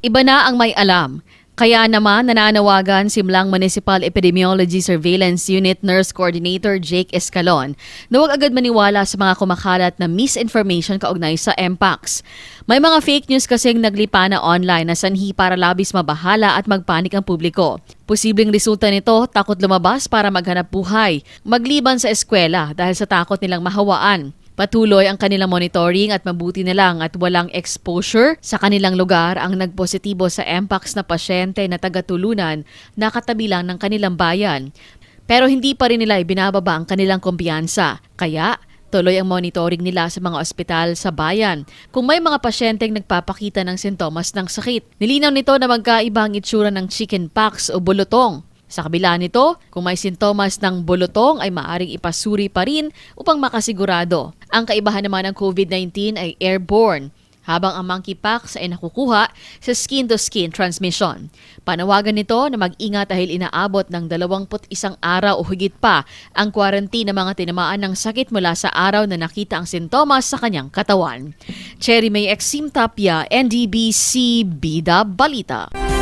Iba na ang may alam. Kaya naman nananawagan si Mlang Municipal Epidemiology Surveillance Unit Nurse Coordinator Jake Escalon na huwag agad maniwala sa mga kumakalat na misinformation kaugnay sa MPAX. May mga fake news kasing naglipa na online na sanhi para labis mabahala at magpanik ang publiko. Posibleng resulta nito, takot lumabas para maghanap buhay, magliban sa eskwela dahil sa takot nilang mahawaan. Patuloy ang kanilang monitoring at mabuti na lang at walang exposure sa kanilang lugar ang nagpositibo sa MPAX na pasyente na tagatulunan na katabi ng kanilang bayan. Pero hindi pa rin nila ibinababa ang kanilang kumpiyansa. Kaya Tuloy ang monitoring nila sa mga ospital sa bayan kung may mga pasyenteng nagpapakita ng sintomas ng sakit. Nilinaw nito na magkaiba ang itsura ng chickenpox o bulutong. Sa kabila nito, kung may sintomas ng bulutong ay maaring ipasuri pa rin upang makasigurado. Ang kaibahan naman ng COVID-19 ay airborne, habang ang monkeypox ay nakukuha sa skin-to-skin transmission. Panawagan nito na mag-ingat dahil inaabot ng 21 araw o higit pa ang quarantine ng mga tinamaan ng sakit mula sa araw na nakita ang sintomas sa kanyang katawan. Cherry May Exim Tapia, NDBC Bida Balita.